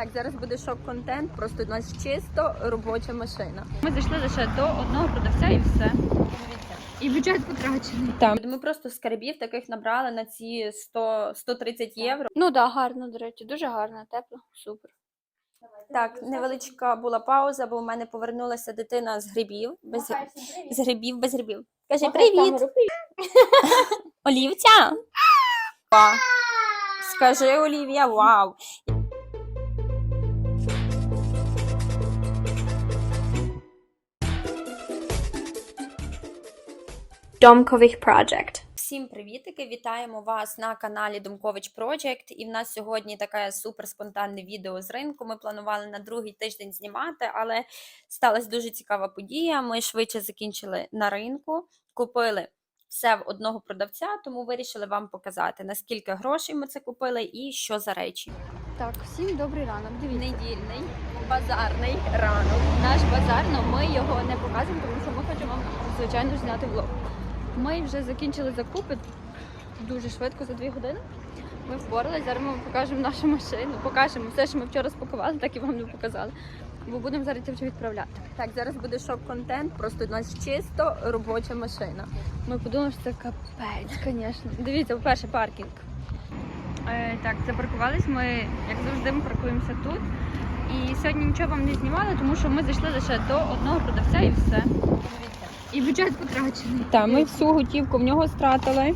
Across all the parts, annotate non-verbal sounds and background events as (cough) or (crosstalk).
Так, зараз буде шок-контент, просто у нас чисто робоча машина. Ми зайшли лише до одного продавця і все. І бюджет потрачений. Так. Ми просто скарбів таких набрали на ці 100, 130 євро. Ну так, да, гарно, до речі, дуже гарно, тепло, супер. Так, невеличка була пауза, бо у мене повернулася дитина з грибів. Без... З грибів, без грибів. Каже, привіт! (laughs) Олівця! Скажи, Олівія, вау! Domkovich Project. Всім привітики! Вітаємо вас на каналі Домкович Project. І в нас сьогодні таке супер спонтанне відео з ринку. Ми планували на другий тиждень знімати, але сталася дуже цікава подія. Ми швидше закінчили на ринку, купили все в одного продавця, тому вирішили вам показати, наскільки грошей ми це купили і що за речі. Так, всім добрий ранок. Дивіться. Недільний базарний ранок. Наш базар, але ми його не показуємо, тому що ми хочемо, звичайно, зняти влог. Ми вже закінчили закупи дуже швидко за дві години. Ми впоралися, зараз ми вам покажемо нашу машину, покажемо все, що ми вчора спакували, так і вам не показали. Бо будемо зараз це вже відправляти. Так, зараз буде шок-контент, просто у нас чисто робоча машина. Ми подумали, що це капець, звісно. Дивіться, по-перше, паркінг. Е, так, запаркувались ми, як завжди, ми паркуємося тут. І сьогодні нічого вам не знімали, тому що ми зайшли лише до одного продавця і все. І бюджет потрачений. Та ми всю готівку в нього стратили,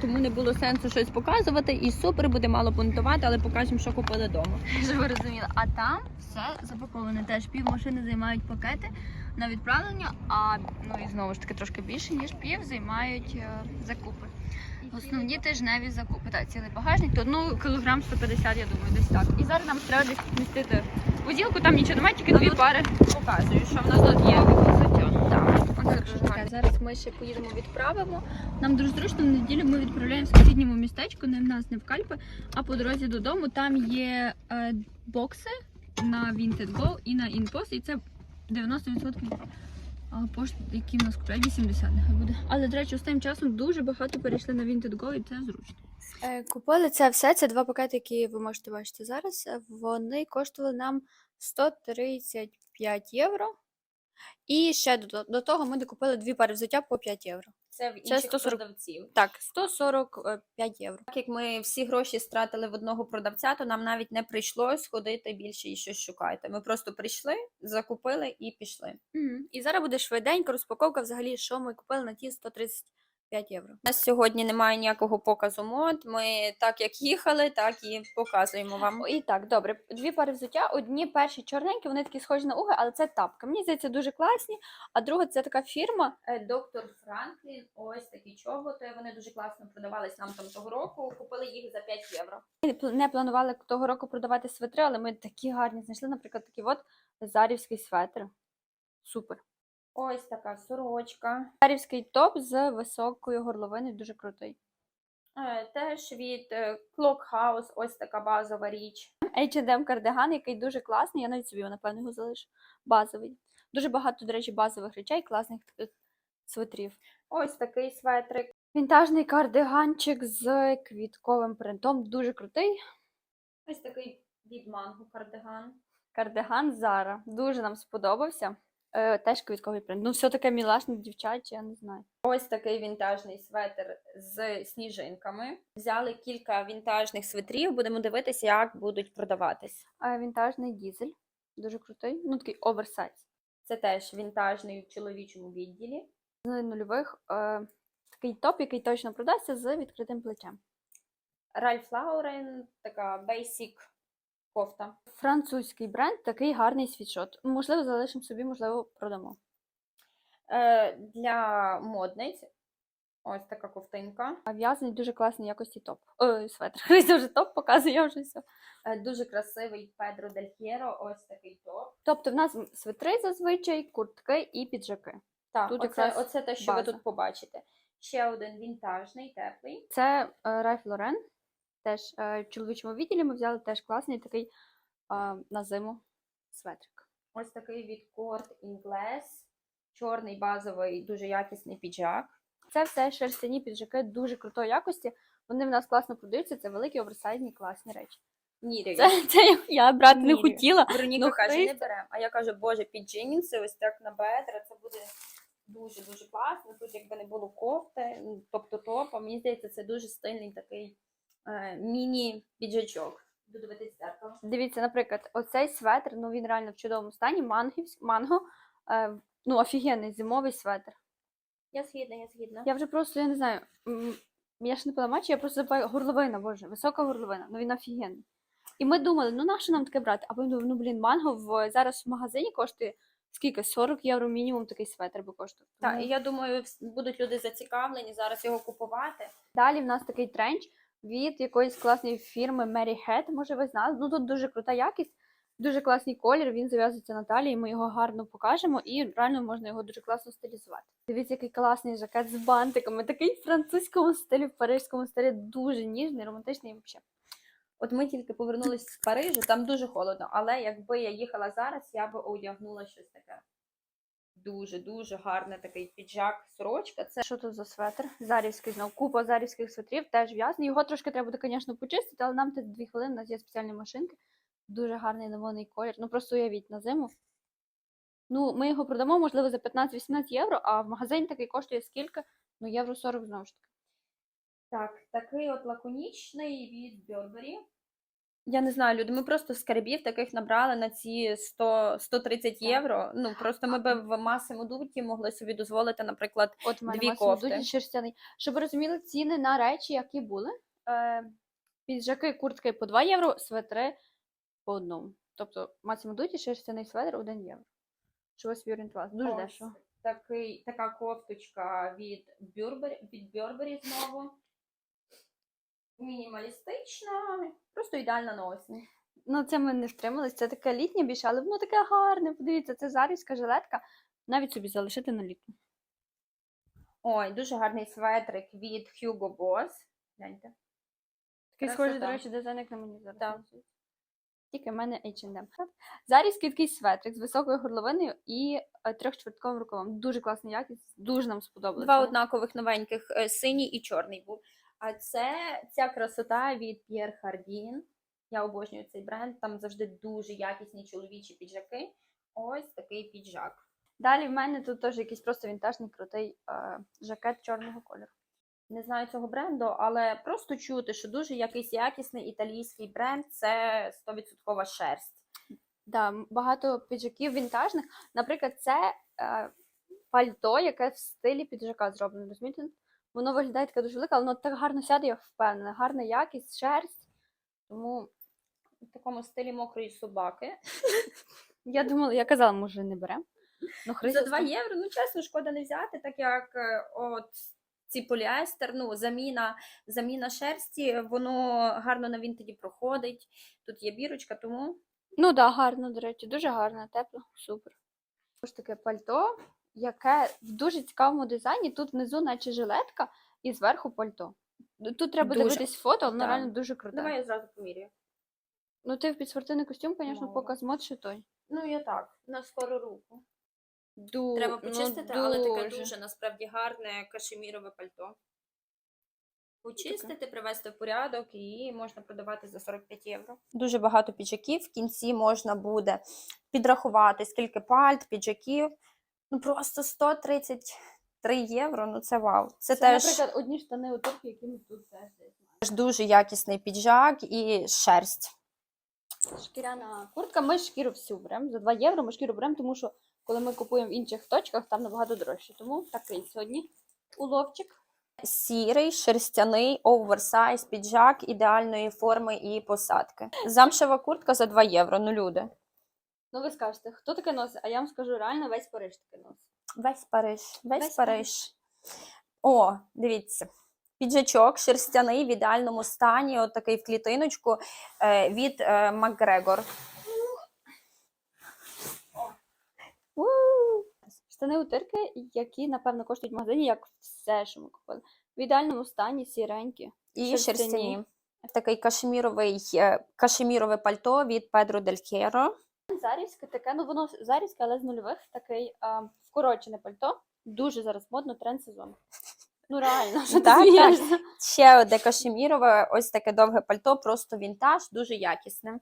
тому не було сенсу щось показувати. І супер буде мало пунктувати, але покажемо, що купили вдома. Щоб ви розуміли. А там все запаковане. Теж пів машини займають пакети на відправлення, а ну і знову ж таки трошки більше, ніж пів займають е, закупи. Основні тижневі закупи. Так, цілий багажник, то ну кілограм 150, я думаю, десь так. І зараз нам треба десь вмістити поділку, там нічого немає, тільки дві пари. Показую, що в нас тут є. Так, зараз ми ще поїдемо, відправимо. Нам дуже зручно в неділю ми відправляємо в сусідньому містечку, не в нас, не в Кальпи, а по дорозі додому. Там є е, бокси на Vinted Go і на InPost, і це 90% а, пошт, які в нас купляють 80 нехай буде. Але, до речі, останнім часом дуже багато перейшли на Vinted Go, і це зручно. Е, Купили це все. Це два пакети, які ви можете бачити зараз. Е, Вони коштували нам 135 євро. І ще до, до того ми докупили дві пари взуття по 5 євро. Це в Це інших 140. продавців. Так, 145 євро. Так як ми всі гроші стратили в одного продавця, то нам навіть не прийшлось ходити більше і щось шукати. Ми просто прийшли, закупили і пішли. Мгм. І зараз буде швиденька розпаковка взагалі, що ми купили на ті 135 євро. У нас сьогодні немає ніякого показу мод. Ми так як їхали, так і показуємо вам. І так, добре, дві пари взуття. Одні перші чорненькі, вони такі схожі на уги, але це тапка. Мені здається, дуже класні. А друга це така фірма. Е, Доктор Франклін, ось такі чоботи. Вони дуже класно продавались нам там того року. Купили їх за 5 євро. Ми не планували того року продавати свитри, але ми такі гарні знайшли, наприклад, такий от зарівський светр. Супер. Ось така сорочка. Зарівський топ з високою горловиною, дуже крутий. Е, Теж від е, Clock House, ось така базова річ. H&M кардиган, який дуже класний, я навіть собі, його, напевно, його залишу. Базовий. Дуже багато, до речі, базових речей, класних свитрів. Ось такий светрик. Вінтажний кардиганчик з квітковим принтом, дуже крутий. Ось такий від манго кардиган. Кардиган Зара. Дуже нам сподобався. Е, теж квітковий принт. Ну, все таке мілашне, дівчаче, я не знаю. Ось такий вінтажний светр з сніжинками. Взяли кілька вінтажних светрів, будемо дивитися, як будуть продаватись. А вінтажний дізель. Дуже крутий. Ну, такий оверсайз. Це теж вінтажний в чоловічому відділі. З нульових. Е, такий топ, який точно продасться з відкритим плечем. Ральф Лаурен, така basic кофта. Французький бренд, такий гарний світшот. Можливо, залишимо собі, можливо, продамо. Е, для модниць ось така ковтинка. А в'язаний дуже класної якості топ. Ой, светр. (laughs) Це вже топ показує, я вже все. Е, дуже красивий Педро Дель П'єро, ось такий топ. Тобто в нас свитри зазвичай, куртки і піджаки. Так, Тут оце, якраз оце те, що ви тут побачите. Ще один вінтажний, теплий. Це е, Ральф Лорен. Теж е, в чоловічому відділі ми взяли теж класний такий е, на зиму светрик. Ось такий від Court Ingles. Чорний базовий, дуже якісний піджак. Це все шерстяні піджаки дуже крутої якості. Вони в нас класно продаються, це великі оверсайзні класні речі. Міряю. Це, це я, брати не хотіла. Вероніка ну, каже, не беремо. А я кажу, боже, під джинси, ось так на бедра, це буде дуже-дуже класно. Тут якби не було кофти, тобто топа, мені здається, це дуже стильний такий міні-піджачок. Буду дивитись в зеркало. Дивіться, наприклад, оцей светр, ну він реально в чудовому стані, мангівсь- манго, е, ну офігенний зимовий светр. Я згідна, я згідна. Я вже просто, я не знаю, м, я ж не пила матчі, я просто забуваю, горловина, боже, висока горловина, ну він офігенний. І ми думали, ну нащо нам таке брати? А потім думаю, ну блін, манго в, зараз в магазині коштує скільки? 40 євро мінімум такий светр би коштував. Так, Тому- і я думаю, вс- будуть люди зацікавлені зараз його купувати. Далі в нас такий тренч від якоїсь класної фірми Mary Head, може ви знали. Ну тут дуже крута якість, дуже класний колір, він зав'язується на талії, ми його гарно покажемо і реально можна його дуже класно стилізувати. Дивіться, який класний жакет з бантиками, такий в французькому стилі, в парижському стилі, дуже ніжний, романтичний взагалі. От ми тільки повернулись з Парижу, там дуже холодно, але якби я їхала зараз, я би одягнула щось таке. Дуже-дуже гарне такий піджак, сорочка. Це Що тут за светр? Зарівський знов. Купа зарівських светрів, теж в'язаний. Його трошки треба буде, звісно, почистити, але нам тут дві хвилини, у нас є спеціальні машинки. Дуже гарний лимонний колір. Ну просто уявіть на зиму. Ну, ми його продамо, можливо, за 15-18 євро, а в магазині такий коштує скільки? Ну, євро 40 знову ж таки. так, такий от лаконічний від Burberry. Я не знаю, люди, ми просто скарбів таких набрали на ці 100, 130 євро. Ну, просто ми би в масовому дуті могли собі дозволити, наприклад, От в мене Дві кофти. Dutti шерстяний. Щоб ви розуміли ціни на речі, які були. Е, піджаки, куртки по 2 євро, светри по одному. Тобто Massimo Dutti шерстяний светр 1 євро. Щоб ви собі орієнтувалися. Дуже Ось дешево. Такий, така кофточка від Burberry, від Burberry знову. Мінімалістична, просто ідеальна на осінь. Ну, це ми не втримались. Це таке літнє більше, але воно таке гарне. Подивіться, це зарівська жилетка. Навіть собі залишити на літо. Ой, дуже гарний светрик від Hugo Boss. Гляньте. Такий схожий, до речі, дизайн, як на мені зараз. Так. Тільки в мене H&M. Зарізький такий светрик з високою горловиною і е, трьохчвертковим рукавом. Дуже класна якість, дуже нам сподобалося. Два однакових новеньких, е, синій і чорний був. А це ця красота від Pierre Hardin. Я обожнюю цей бренд. Там завжди дуже якісні чоловічі піджаки. Ось такий піджак. Далі в мене тут теж якийсь просто вінтажний крутий е, жакет чорного кольору. Не знаю цього бренду, але просто чути, що дуже якийсь якісний італійський бренд це 100% шерсть. Да, багато піджаків вінтажних. Наприклад, це е, пальто, яке в стилі піджака зроблено. Розумієте? Воно виглядає таке дуже велике, але воно так гарно сяде, я впевнена. Гарна якість, шерсть. Тому В такому стилі мокрої собаки. (laughs) я думала, я казала, може, не беремо. Ну, За 2 євро, ну чесно, шкода не взяти, так як е, от ці поліестер, ну, заміна, заміна шерсті, воно гарно на вінтеді проходить. Тут є бірочка, тому Ну так, да, гарно, до речі, дуже гарно, тепло, супер. Ось таке пальто, яке в дуже цікавому дизайні. Тут внизу, наче жилетка, і зверху пальто. Тут треба Дуже. дивитись фото, воно Так. реально дуже круте. давай я зразу поміряю. Ну, ти в підспортивний костюм, звісно, Ну. показ мод той. Ну, я так, на скору руку. Ду... Треба ну, почистити, але таке дуже. насправді гарне кашемірове пальто. Почистити, привести в порядок і можна продавати за 45 євро. Дуже багато піджаків. В кінці можна буде підрахувати, скільки пальт, піджаків. Ну просто 133 євро. Ну це вау. Це, Це, теж, наприклад, одні штани у турки, які ми тут теж теж дуже якісний піджак і шерсть. Шкіряна куртка, ми шкіру всю беремо. За 2 євро ми шкіру беремо, тому що коли ми купуємо в інших точках, там набагато дорожче. Тому такий сьогодні уловчик. Сірий, шерстяний, оверсайз, піджак ідеальної форми і посадки. Замшева куртка за 2 євро. Ну люди. Ну, ви скажете, хто таке носить? А я вам скажу, реально весь Париж таке носить. Весь Париж. Весь, Весь Париж. О, дивіться. Піджачок шерстяний в ідеальному стані, от такий в клітиночку е, від е, Макгрегор. У! Штани утирки, які, напевно, коштують в магазині, як все, що ми купили. В ідеальному стані сіренькі. І Шерстяні. Такий кашеміровий, е, кашемірове пальто від Педро Дель Хєро. Зарівське таке, ну воно зарівське, але з нульових такий а, вкорочене пальто. Дуже зараз модно, тренд сезону. Ну реально, що ти Так, так. Ще одне кашемірове, ось таке довге пальто, просто вінтаж, дуже якісне.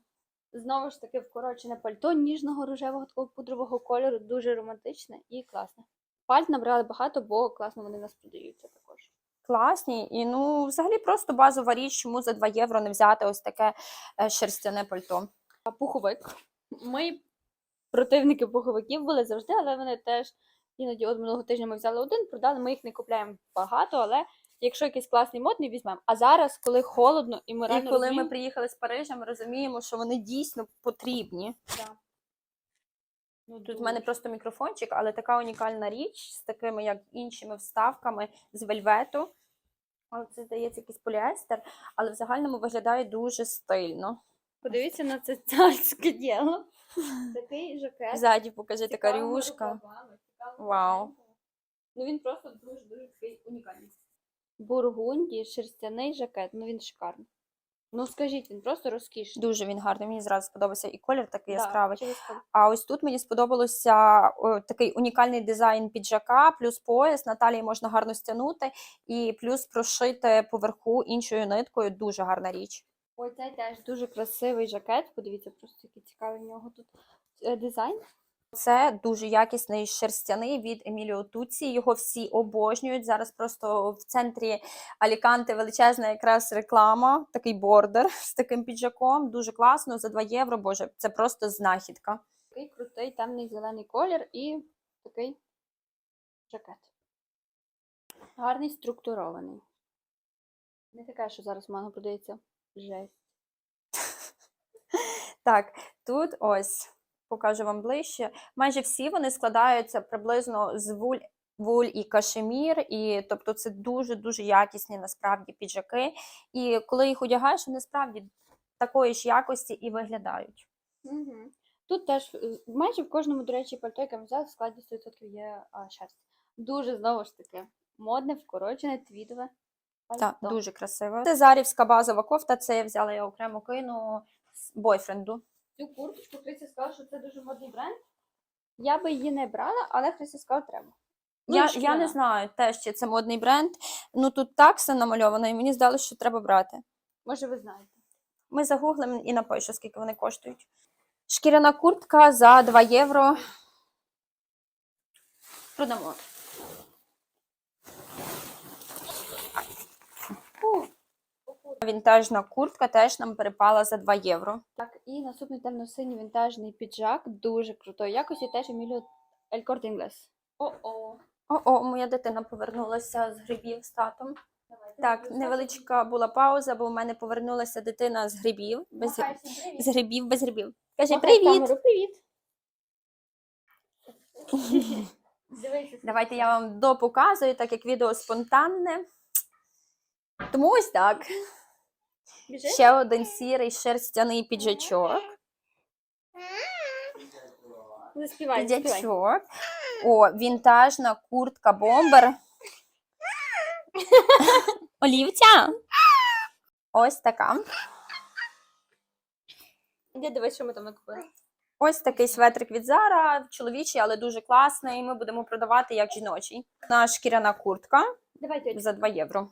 Знову ж таки, вкорочене пальто ніжного рожевого такого пудрового кольору, дуже романтичне і класне. Пальт набрали багато, бо класно вони в нас продаються також. Класні. І ну, взагалі просто базова річ, чому за 2 євро не взяти ось таке е, шерстяне пальто. Пуховик. Ми противники пуховиків були завжди, але вони теж іноді от минулого тижня ми взяли один, продали. Ми їх не купляємо багато, але якщо якийсь класний модний, візьмемо. А зараз, коли холодно, і ми І реально коли ми розуміємо, приїхали з Парижа, ми розуміємо, що вони дійсно потрібні. Да. Ну, Тут в мене просто мікрофончик, але така унікальна річ з такими, як іншими вставками з вельвету. Але це здається якийсь поліестер, але в загальному виглядає дуже стильно. Подивіться на це царське діло. Такий жакет. Ззаді покажи така цікавими рюшка. Вау. Ну він просто дуже-дуже такий унікальний. Бургунді, шерстяний жакет. Ну він шикарний. Ну скажіть, він просто розкішний. Дуже він гарний. Мені зразу сподобався і колір такий Да, яскравий. через. А ось тут мені сподобалося о, такий унікальний дизайн піджака, плюс пояс. На талії можна гарно стягнути, і плюс прошити поверху іншою ниткою. Дуже гарна річ. Ой, цей теж дуже красивий жакет. Подивіться, просто який цікавий в нього тут е, дизайн. Це дуже якісний шерстяний від Еміліо Туці. Його всі обожнюють. Зараз просто в центрі Аліканте величезна якраз реклама, такий бордер з таким піджаком. Дуже класно за 2 євро. Боже, це просто знахідка. Такий крутий темний зелений колір і такий жакет. Гарний структурований. Не таке, що зараз в манго продається. Жесть. Так, тут ось покажу вам ближче. Майже всі вони складаються приблизно з вуль, вуль і кашемір, і тобто це дуже дуже якісні насправді піджаки. І коли їх одягаєш, вони справді такої ж якості і виглядають. Угу. Тут теж е, майже в кожному, до речі, пальто, яке ми взяли, в складі 100% є шерсть. Дуже знову ж таки модне, вкорочене, твідове. Так, дуже красиво. Це зарівська базова кофта. Це я взяла я окремо кину з бойфренду. Цю курточку Христя сказала, що це дуже модний бренд. Я би її не брала, але Христя сказала, треба. Ну, я, я не знаю теж, чи це модний бренд. Ну тут так все намальовано, і мені здалося, що треба брати. Може, ви знаєте. Ми загуглимо і напишу, скільки вони коштують. Шкіряна куртка за 2 євро. Продамо. Фу. Вінтажна куртка теж нам перепала за 2 євро. Так, і наступний темно-синій вінтажний піджак, дуже крутої якості, теж Еміліо Ель Корте Інглес. О-о. О-о, моя дитина повернулася з грибів з татом. Так, невеличка була пауза, бо в мене повернулася дитина з грибів. Без... З грибів, без грибів. Каже, привіт! Привіт. Дивися. (laughs) Давайте я вам допоказую, так як відео спонтанне. Тому ось так. Біжи. Ще один сірий шерстяний піджачок. Заспівай, заспівай. Піджачок. О, вінтажна куртка бомбер. Олівця. Ось така. Іди дивись, що ми там накупили. Ось такий светрик від Zara, чоловічий, але дуже класний. Ми будемо продавати як жіночий. Одна шкіряна куртка Давайте. за 2 євро.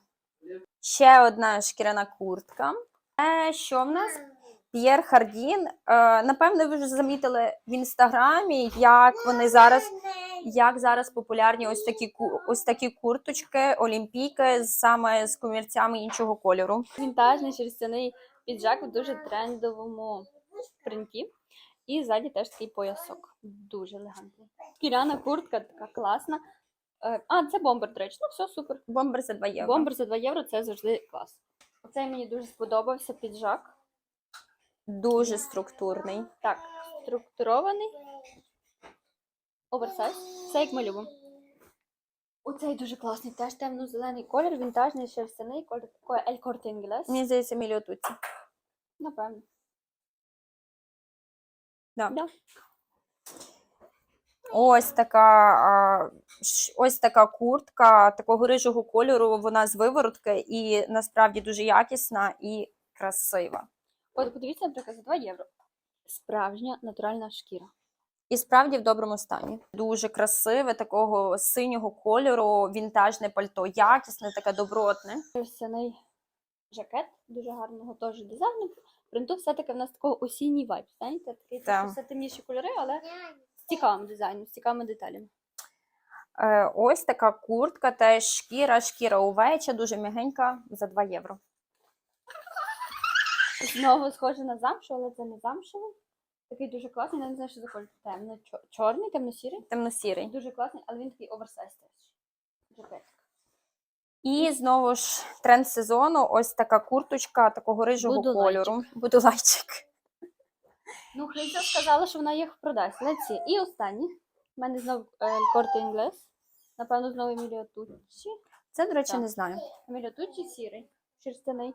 Ще одна шкіряна куртка. Е, що в нас? П'єр Хардін. Е, напевно, ви вже замітили в інстаграмі, як вони зараз, як зараз популярні ось такі ось такі курточки, олімпійки саме з комірцями іншого кольору. Вінтажний шерстяний піджак в дуже трендовому принті. І ззаді теж такий поясок. Дуже елегантний. Шкіряна куртка така класна. Е, А, це бомбер, до речі. Ну, все супер. Бомбер за 2 євро. Бомбер за 2 євро це завжди клас. Оцей мені дуже сподобався піджак. Дуже структурний. Так, структурований. Оверсайз. Все як ми любимо. Оцей дуже класний, теж темно-зелений колір, вінтажний шерстяний колір, такий Ель Корте Інглес. Мені здається, мільотуці. Напевно. Да. Да. Ось така, а, ось така куртка такого рижого кольору. Вона з виворотки і насправді дуже якісна і красива. От подивіться, наприклад, за 2 євро. Справжня натуральна шкіра. І справді в доброму стані. Дуже красиве, такого синього кольору, вінтажне пальто, якісне, таке добротне. Шерстяний жакет дуже гарного теж дизайну. Принту все-таки в нас такого осінній вайб. Знаєте, такий Так. все темніші кольори, але цікавим дизайном, з цікавими деталями. Е, ось така куртка, теж шкіра, шкіра овеча, дуже м'ягенька за 2 євро. Знову схоже на замшу, але це не замшевий. Такий дуже класний, я не знаю, що за колір. Темно, чорний, темно-сірий. Темно-сірий. Дуже класний, але він такий оверсайз теж. Жакет. І знову ж тренд сезону ось така курточка такого рижого Будулайчик. кольору. Будулайчик. Ну, Хризя сказала, що вона їх продасть. Let's І останні. У мене знову Корте Інглес. Напевно, знову Еміліо Туччі. Це, до речі, Так. не знаю. Еміліо Туччі сірий, шерстяний.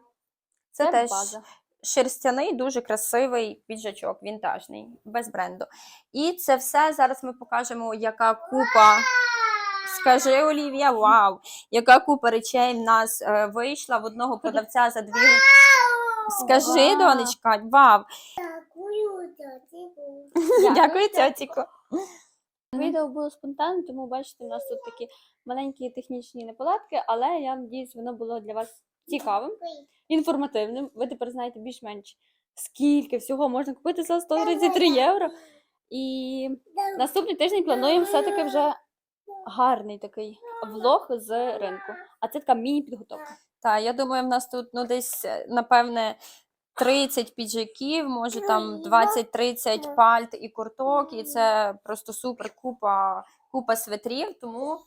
Це, Це теж база. шерстяний, дуже красивий піджачок, вінтажний, без бренду. І це все зараз ми покажемо, яка купа. Скажи, Олівія, вау! Яка купа речей в нас е, вийшла в одного продавця за дві. Скажи, Вау. донечка, вау! (laughs) Дякую, тьотіку. Відео було спонтанне, тому бачите, у нас тут такі маленькі технічні неполадки, але я надіюсь, воно було для вас цікавим, інформативним. Ви тепер знаєте більш-менш скільки всього можна купити за 133 євро. І наступний тиждень плануємо все-таки вже гарний такий влог з ринку. А це така міні-підготовка. Так, я думаю, в нас тут ну десь е, напевне 30 піджаків, може там 20-30 пальт і курток, і це просто супер купа, купа светрів. Тому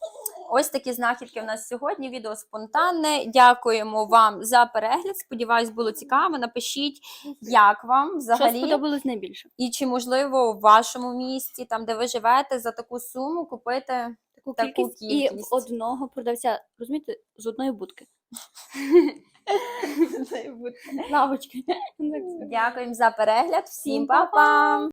ось такі знахідки в нас сьогодні. Відео спонтанне. Дякуємо вам за перегляд. Сподіваюсь, було цікаво. Напишіть, як вам Що взагалі. сподобалось найбільше? І чи можливо в вашому місті, там де ви живете, за таку суму купити Таку Таку кількість, і в одного продавця, розумієте, з одної будки. (laughs) (laughs) Лавочки. Дякуємо за перегляд. Всім па-па!